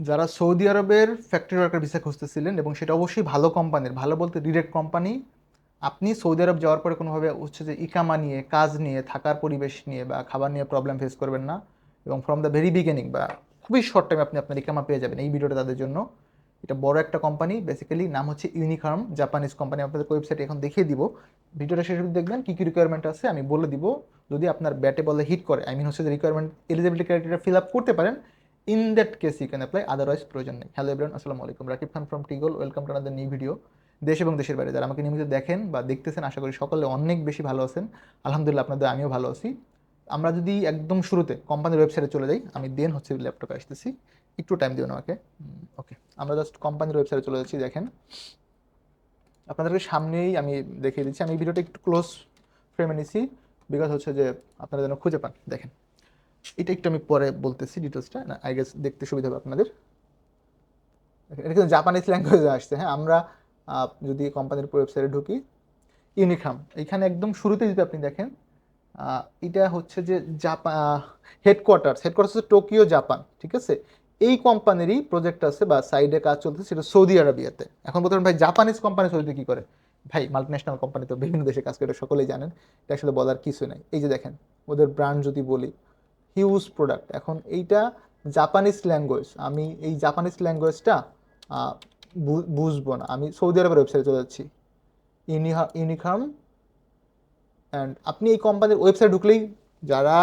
যারা সৌদি আরবের factory worker visa খুঁজতেছিলেন এবং সেটা অবশ্যই ভালো কোম্পানির ভালো বলতে ডিরেক্ট কোম্পানি আপনি সৌদি আরব যাওয়ার পরে কোনোভাবে হচ্ছে যে ইকামা নিয়ে, কাজ নিয়ে, থাকার পরিবেশ নিয়ে বা খাবার নিয়ে প্রবলেম ফেস করবেন না এবং ফ্রম দ্য ভেরি বিগিনিং বা খুবই শর্ট টাইমে আপনি আপনার ইকামা পেয়ে যাবেন এই ভিডিওটা তাদের জন্য। এটা বড় একটা কোম্পানি বেসিক্যালি নাম হচ্ছে ইউনিফার্ম জাপানিজ কোম্পানি আপনাদের ওয়েবসাইট এখন দেখিয়ে দিব। ভিডিওটা শেষ অবধি দেখবেন, কী কী রিকোয়ারমেন্ট আছে আমি বলে দিব। যদি আপনার ব্যাটে বলে হিট করে আই মিন হচ্ছে যে requirement eligibility criteria fill up করতে পারেন in that case you can apply otherwise প্রয়োজন নেই। হ্যালো এভরিওয়ান আসসালামু আলাইকুম। Rakib Khan from টিগল welcome to another new video দেশ এবং দেশের বাইরে। যারা আমাকে নিয়মিত দেখেন বা দেখতেছেন, আশা করি সকলে অনেক বেশি ভালো আছেন। আলহামদুলিল্লাহ, আপনাদের আমিও ভালো আছি। আমরা যদি একদম শুরুতে কোম্পানির ওয়েবসাইটে চলে যাই, আমি দেন হচ্ছে ল্যাপটপে আসতেছি। একটু টাইম দিও না আমাকে। ওকে আমরা জাস্ট কোম্পানির ওয়েবসাইটে চলে যাচ্ছি, দেখেন। আপনাদেরকে সামনেই আমি দেখিয়ে দিচ্ছি। আমি ভিডিওটা একটু ক্লোজ ফ্রেমে নিছি বিকজ হচ্ছে যে আপনারা যেন খুঁজে পান। দেখেন। এটা একটু আমি পরে বলতেছি ডিটেলসটা না আই গেস দেখতে সুবিধা হবে আপনাদের। এটা কিন্তু জাপানিজ ল্যাঙ্গুয়েজে আসছে হ্যাঁ আমরা যদি কোম্পানির ওয়েবসাইটে ঢুকি ইউনিফার্ম এখানে একদম শুরুতে যদি আপনি দেখেন এটা হচ্ছে যে জাপান হেডকোয়ার্টার্স হেডকোয়ার্টার্স হচ্ছে টোকিও জাপান ঠিক আছে? এই কোম্পানিরই প্রজেক্ট আছে বা সাইডে কাজ চলতেছে, সেটা সৌদি আরবিয়াতে এখন বলতে ভাই জাপানিজ কোম্পানি সৌদিতে কী করে? ভাই মাল্টিন্যাশনাল কোম্পানি তো বিভিন্ন দেশে কাজ করে, সকলেই জানেন, এটা আসলে বলার কিছু নাই। এই যে দেখেন, ওদের ব্র্যান্ড যদি বলি হিউজ প্রোডাক্ট এখন এইটা জাপানিজ ল্যাঙ্গুয়েজ আমি এই জাপানিজ ল্যাঙ্গুয়েজটা বুঝব না। আমি সৌদি আরবের ওয়েবসাইটে চলে যাচ্ছি। ইউনিহা ইউনিফার্ম অ্যান্ড আপনি এই কোম্পানির ওয়েবসাইট ঢুকলেই যারা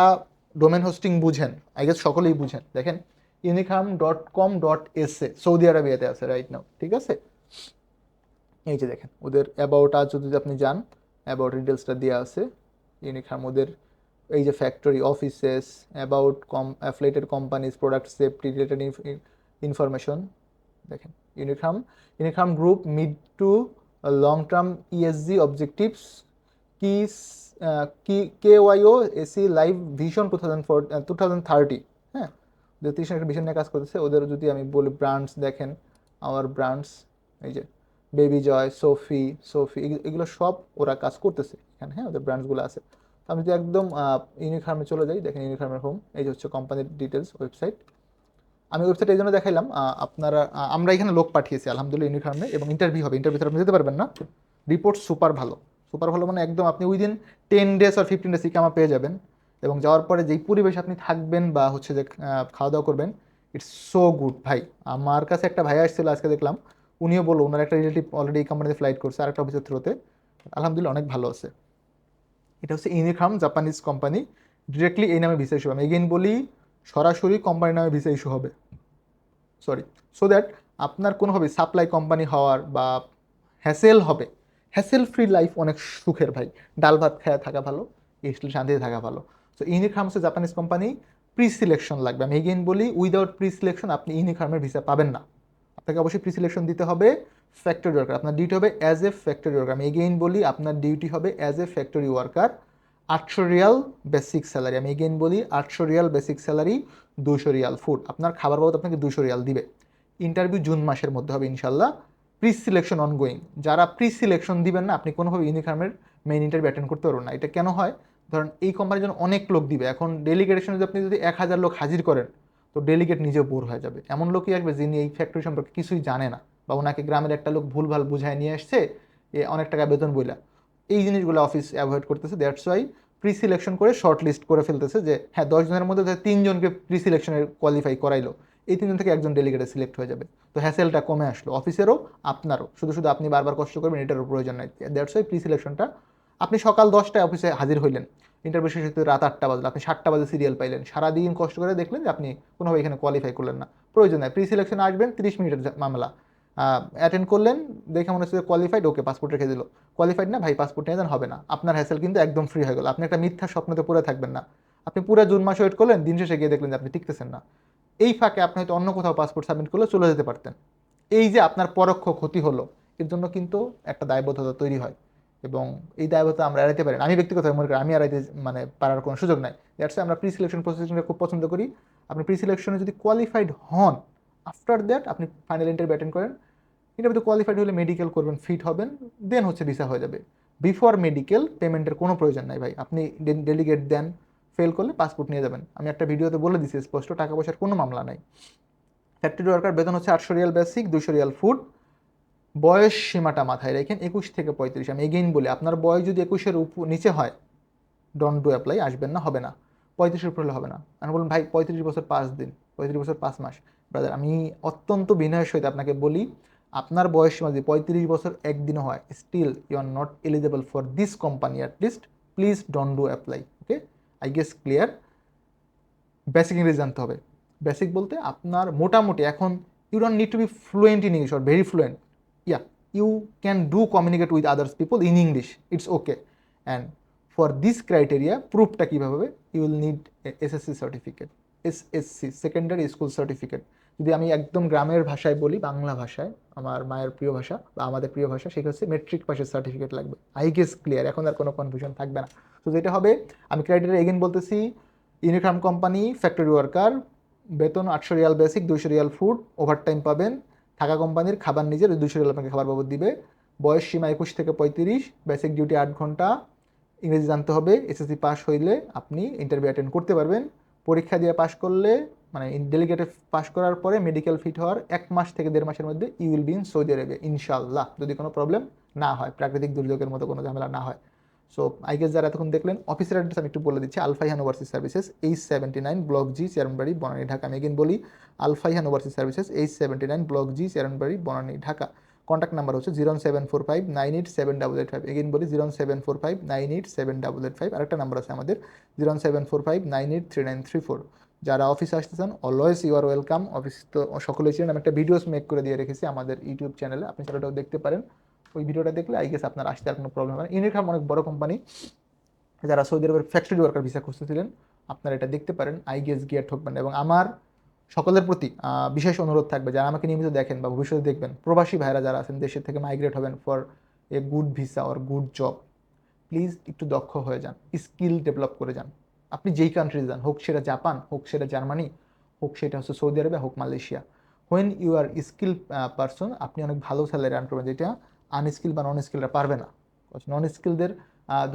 ডোমেন হোস্টিং বুঝেন আই গেস সকলেই বুঝেন। দেখেন Unifarm dot com dot S A Saudi আরবিয়াতে আছে রাইট নাও ঠিক আছে? এই যে দেখেন, ওদের অ্যাবাউট আজ যদি আপনি যান অ্যাবাউট ডিটেলসটা দেওয়া আছে ইউনিফার্ম ওদের এই যে factory offices about com affiliated companies product safety related information দেখেন Unifarm Unifarm group mid to long term ESG objectives কি কি কে ওয়াইও AC live vision two thousand four two thousand thirty হ্যাঁ? ওদের তিরিশ একটা ভিশন নিয়ে কাজ করতেছে, ওদের যদি আমি বলি ব্র্যান্ডস দেখেন আমার ব্র্যান্ডস এই যে বেবি জয় সোফি সোফি এগুলো সব ওরা কাজ করতেছে, এখানে হ্যাঁ? ওদের ব্র্যান্ডসগুলো আছে। আমি যদি একদম ইউনিফার্মে চলে যাই, দেখেন ইউনিফার্মের হোম এই যে হচ্ছে কোম্পানির ডিটেলস ওয়েবসাইট আমি ওয়েবসাইট এই জন্য দেখাইলাম আপনারা আমরা এখানে লোক পাঠিয়েছি, আলহামদুলিল্লাহ ইউনিফার্মে এবং ইন্টারভিউ হবে। ইন্টারভিউতে আপনি যেতে পারবেন না। রিপোর্ট সুপার ভালো। সুপার ভালো মানে একদম আপনি উইদিন টেন ডেজ আর ফিফটিন ডেজ ইকামা পেয়ে যাবেন। এবং যাওয়ার পরে যেই পরিবেশ আপনি থাকবেন বা হচ্ছে যে খাওয়া দাওয়া করবেন ইটস সো গুড ভাই। আমার কাছে একটা ভাই আসছিল, আজকে দেখলাম, উনিও বলল, ওনার একটা রিলেটিভ অলরেডি এই কোম্পানিতে ফ্লাইট করছে আর একটা অফিসের থ্রুতে আলহামদুলিল্লাহ অনেক ভালো আছে। এটা হচ্ছে ইউনিফার্ম জাপানিজ কোম্পানি ডিরেক্টলি এই নামে ভিসা ইস্যু হবে। এগেইন বলি, সরাসরি কোম্পানির নামে ভিসা ইস্যু হবে। সরি সো দ্যাট আপনার কোনোভাবে সাপ্লাই কোম্পানি হওয়ার বা হ্যাসেল হবে হ্যাসেল ফ্রি লাইফ অনেক সুখের ভাই। ডাল ভাত খায়া থাকা ভালো স্টিল শান্তিতে থাকা ভালো। সো ইউনিফার্ম হচ্ছে জাপানিজ কোম্পানি প্রি সিলেকশন লাগবে। আমি এগেইন বলি উইদাউট প্রি সিলেকশন আপনি ইউনিফার্মের ভিসা পাবেন না। আপনাকে অবশ্যই প্রি সিলেকশন দিতে হবে। ফ্যাক্টরি ওয়ার্কার আপনার ডিউটি হবে অ্যাজ এ ফ্যাক্টরি ওয়ার্কার আমি এগেইন বলি, আপনার ডিউটি হবে অ্যাজ এ ফ্যাক্টরি ওয়ার্কার আটশো রিয়াল বেসিক স্যালারি আমি এগেইন বলি, আটশো রিয়াল বেসিক স্যালারি দুশো রিয়াল ফুড আপনার খাবার বাবদ আপনাকে দুশো রিয়াল দিবে। ইন্টারভিউ জুন মাসের মধ্যে হবে ইনশাল্লাহ প্রি সিলেকশন অনগোয়িং যারা প্রি সিলেকশন দিবেন না, আপনি কোনোভাবে ইউনিফার্মের মেইন ইন্টারভিউ অ্যাটেন্ড করতে পারবেন না। এটা কেন হয়? ধরেন এই কোম্পানির জন্য অনেক লোক দিবে। এখন ডেলিগেটেশনে যদি আপনি যদি এক হাজার লোক হাজির করেন, তো ডেলিগেট নিজেও বোর হয়ে যাবে। এমন লোকই আসবে যিনি এই ফ্যাক্টরি সম্পর্কে কিছুই জানে না। বা ওনাকে গ্রামের একটা লোক ভুলভাল বুঝায় নিয়ে আসছে, এ অনেক টাকা বেতন বইলা। এই জিনিসগুলো অফিস অ্যাভয়েড করতেছে দ্যাটস ওয়াই প্রি সিলেকশন করে শর্ট লিস্ট করে ফেলতেছে যে হ্যাঁ দশজনের মধ্যে তিনজনকে প্রি সিলেকশনের কোয়ালিফাই করাইলো, এই তিনজন থেকে একজন ডেলিগেটে সিলেক্ট হয়ে যাবে। তো হ্যাসেলটা কমে আসলো, অফিসেরও আপনারও। শুধু শুধু আপনি বারবার কষ্ট করবেন, এটারও প্রয়োজন নাই। দ্যাটস ওয়াই প্রি সিলেকশনটা আপনি সকাল দশটায় অফিসে হাজির হইলেন ইন্টারভিউ শেষ হতে রাত আটটা বাজলো, আপনি সাতটা বাজে সিরিয়াল পাইলেন। সারাদিন কষ্ট করে দেখলেন যে, আপনি কোনোভাবে এখানে কোয়ালিফাই করলেন না। প্রয়োজন নাই প্রি সিলেকশন আসবেন, তিরিশ মিনিটের মামলা অ্যাটেন্ড করলেন, দেখে মনে হচ্ছে কোয়ালিফাইড ওকে পাসপোর্ট রেখে দিল। কোয়ালিফাইড না, ভাই পাসপোর্ট নিয়ে যান, হবে না। আপনার হ্যাসেল কিন্তু একদম ফ্রি হয়ে গেল। আপনি একটা মিথ্যা স্বপ্নতে পড়ে থাকবেন না। আপনি পুরো জুন মাসে ওয়েট করলেন, দিন শেষে গিয়ে দেখলেন যে আপনি টিকতেছেন না। এই ফাঁকে আপনি হয়তো অন্য কোথাও পাসপোর্ট সাবমিট করলে চলে যেতে পারতেন। এই যে আপনার পরোক্ষ ক্ষতি হলো, এর জন্য কিন্তু একটা দায়বদ্ধতা তৈরি হয়। এবং এই দায়বদ্ধতা আমরা এড়াইতে পারি। আমি ব্যক্তিগতভাবে মনে করি, আমি এড়াইতে মানে পারার কোনো সুযোগ নাই। দ্যাটস আমরা প্রি সিলেকশন প্রসেসিংটা খুব পছন্দ করি। আপনি প্রি সিলেকশনে যদি কোয়ালিফাইড হন আফটার দ্যাট আপনি ফাইনাল ইন্টারভিউ অ্যাটেন্ড করেন। ইন্টারভিউতে কোয়ালিফাইড হলে মেডিকেল করবেন ফিট হবেন দেন হচ্ছে ভিসা হয়ে যাবে। বিফোর মেডিকেল পেমেন্টের কোনো প্রয়োজন নাই ভাই। আপনি ডেলিগেট দেন ফেল করলে পাসপোর্ট নিয়ে যাবেন। আমি একটা ভিডিওতে বলে দিছি, স্পষ্ট, টাকা পয়সার কোনো মামলা নাই। ফ্যাক্টরি ওয়ার্কার বেতন হচ্ছে আটশো রিয়াল বেসিক দুশো রিয়াল ফুড বয়স সীমাটা মাথায় রেখেন, একুশ থেকে পঁয়ত্রিশ। আমি এগেইন বলি, আপনার বয়স যদি একুশের উপর নিচে হয় ডন ডু অ্যাপ্লাই আসবেন না, হবে না। পঁয়ত্রিশের উপর হবে না। আমি বলুন ভাই, পঁয়ত্রিশ বছর পাঁচ দিন, পঁয়ত্রিশ বছর পাঁচ মাস। ব্রাদার আমি অত্যন্ত বিনয়ের সহিত আপনাকে বলি আপনার বয়স সীমা যদি পঁয়ত্রিশ বছর একদিনও হয় still you are not eligible for this company at least please don't do apply okay I guess clear basic ইংরেজি জানতে হবে। বেসিক বলতে আপনার মোটামুটি এখন you don't need to be fluent in English or very fluent yeah you can do communicate with others people in English it's okay and for this criteria প্রুফটা কীভাবে হবে? You will need SSC certificate SSC secondary school certificate যদি আমি একদম গ্রামের ভাষায় বলি, বাংলা ভাষায়, আমার মায়ের প্রিয় ভাষা বা আমাদের প্রিয় ভাষা, সেটা হচ্ছে মেট্রিক পাশের সার্টিফিকেট লাগবে। আই গেস ক্লিয়ার এখন আর কোনো কনফিউশন থাকবে না। তো যেটা হবে, আমি ক্রাইটেরিয়া এগেন বলতেছি ইউনিফর্ম কোম্পানি ফ্যাক্টরি ওয়ার্কার বেতন আটশো রিয়াল বেসিক দুইশো রিয়াল ফুড ওভারটাইম পাবেন। থাকা কোম্পানির খাবার নিজের দুশো রিয়াল আপনাকে খাবার বাবদ দিবে। বয়স সীমা একুশ থেকে পঁয়ত্রিশ বেসিক ডিউটি আট ঘণ্টা। ইংরেজি জানতে হবে এসএসসি পাস হইলে আপনি ইন্টারভিউ অ্যাটেন্ড করতে পারবেন। পরীক্ষা দিয়ে পাস করলে মানে ডেলিগেটে পাস করার পরে মেডিকেল ফিট হওয়ার এক মাস থেকে দেড় মাসের মধ্যে you will be in Saudi Arabia ইনশাল্লাহ যদি কোনো প্রবলেম না হয়, প্রাকৃতিক দুর্যোগের মতো কোনো ঝামেলা না হয়। সো আই গেস যারা এতক্ষণ দেখলেন অফিসের অ্যাড্রেস আমি একটু বলে দিচ্ছি Alfaihan overseas services H seventy nine block G Chairmanbari Banani Dhaka আমি এগেন বলি Alfaihan overseas services H seventy nine block G Chairmanbari Banani Dhaka contact number হচ্ছে zero seven four five nine eight seven double eight five again বলি zero seven four five nine eight seven double eight five আরেকটা number আছে আমাদের zero seven four five nine eight three nine three four যারা অফিসে আসতে চান always you are welcome office তো সকলেই ছিলেন, আমি একটা ভিডিওস মেক করে দিয়ে রেখেছি আমাদের ইউটিউব চ্যানেলে আপনি সেটাও দেখতে পারেন। ওই ভিডিওটা দেখলে আই গেস আপনার আসতে আর কোনো প্রবলেম হবে না। অনেক বড় কোম্পানি যারা সৌদি আরবের ফ্যাক্টরি ওয়ার্কার ভিসা খুঁজতেছিলেন, আপনারা এটা দেখতে পারেন। আই গেস গিয়ার ঠকবেন। এবং আমার সকলের প্রতি বিশেষ অনুরোধ থাকবে, যারা আমাকে নিয়মিত দেখেন বা ভবিষ্যতে দেখবেন, প্রবাসী ভাইরা যারা আছেন, দেশের থেকে মাইগ্রেট হবেন for a good visa or good job please একটু দক্ষ হয়ে যান স্কিল ডেভেলপ করে যান। আপনি যেই কান্ট্রি যান, হোক সেটা জাপান, হোক সেটা জার্মানি, হোক সেটা হচ্ছে সৌদি আরবে, হোক Malaysia when you are skill person আপনি অনেক ভালো স্যালারি আর্ন করবেন, যেটা আনস্কিল বা নন স্কিলরা পারবে না। নন স্কিলদের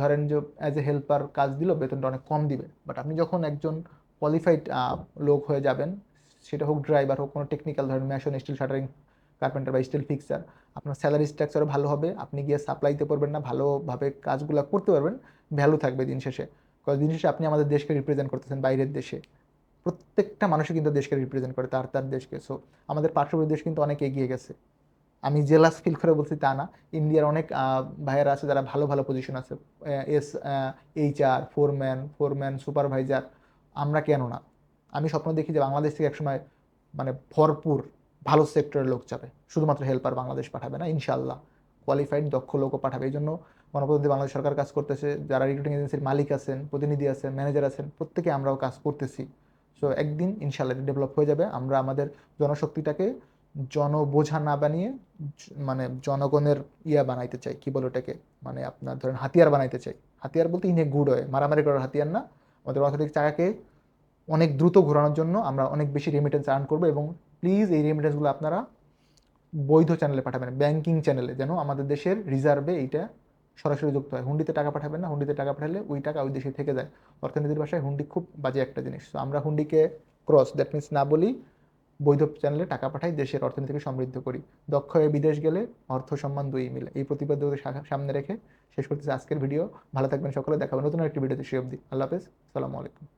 ধরেন যে অ্যাজ এ হেল্পার কাজ দিল, বেতনটা অনেক কম দিবে। বাট আপনি যখন একজন কোয়ালিফাইড লোক হয়ে যাবেন, সেটা হোক ড্রাইভার হোক কোনো টেকনিক্যাল ধরেন মেশন স্টিল শাটারিং কার্পেন্টার বা স্টিল ফিক্সার আপনার স্যালারি স্ট্রাকচারও ভালো হবে, আপনি গিয়ে সাপ্লাইতে পারবেন না, ভালোভাবে কাজগুলো করতে পারবেন ভ্যালু থাকবে দিন শেষে। কারণ দিন শেষে আপনি আমাদের দেশকে রিপ্রেজেন্ট করতেছেন, বাইরের দেশে। প্রত্যেকটা মানুষই কিন্তু দেশকে রিপ্রেজেন্ট করে, তার তার দেশকে। সো আমাদের পার্শ্ববর্তী দেশ কিন্তু অনেক এগিয়ে গেছে। আমি জেলাস ফিল করে বলছি তা না। ইন্ডিয়ার অনেক ভাইয়েরা আছে যারা ভালো ভালো পজিশন আছে। S HR foreman foreman supervisor আমরা কেন না? আমি স্বপ্ন দেখি যে বাংলাদেশ থেকে একসময় মানে ভরপুর, ভালো সেক্টরের লোক যাবে। শুধুমাত্র হেল্পার বাংলাদেশ পাঠাবে না ইনশাল্লাহ কোয়ালিফাইড দক্ষ লোকও পাঠাবে। এই জন্য গণপ্রজাতন্ত্রী বাংলাদেশ সরকার কাজ করতেছে, যারা রিক্রুটিং এজেন্সির মালিক আছেন, প্রতিনিধি আছেন ম্যানেজার আছেন, প্রত্যেকে আমরাও কাজ করতেছি। সো একদিন ইনশাল্লাহ ডেভেলপ হয়ে যাবে। আমরা আমাদের জনশক্তিটাকে জনবোঝা না বানিয়ে মানে জনগণের ইয়া বানাইতে চাই। কি বলে ওটাকে? মানে আপনার ধরেন হাতিয়ার বানাইতে চাই। হাতিয়ার বলতে ইনে গুড হয়। মারামারি করার হাতিয়ার না। আমাদের অর্থনৈতিক চাকাকে অনেক দ্রুত ঘোরানোর জন্য আমরা অনেক বেশি রেমিটেন্স আর্ন করব এবং প্লিজ এই রেমিটেন্সগুলো আপনারা বৈধ চ্যানেলে পাঠাবেন। ব্যাংকিং চ্যানেলে যেন আমাদের দেশের রিজার্ভে এইটা সরাসরি যুক্ত হয়। হুন্ডিতে টাকা পাঠাবেন না। হুন্ডিতে টাকা পাঠালে ওই টাকা ওই দেশে থেকে যায়। অর্থনীতির ভাষায় হুন্ডি খুব বাজে একটা জিনিস। তো আমরা হুন্ডিকে ক্রস দ্যাট মিনস না বলি, বৈধ চ্যানেলে টাকা পাঠাই, দেশের অর্থনীতিকে সমৃদ্ধ করি। দক্ষ হয়ে বিদেশ গেলে অর্থ সম্মান দুই মিলে। এই প্রতিপাদ্যকে সামনে রেখে শেষ করতেছি আজকের ভিডিও। ভালো থাকবেন সকলে। দেখাবেন নতুন একটি ভিডিওতে সে অব্দি আল্লাহ হাফেজ। সালামু আলাইকুম।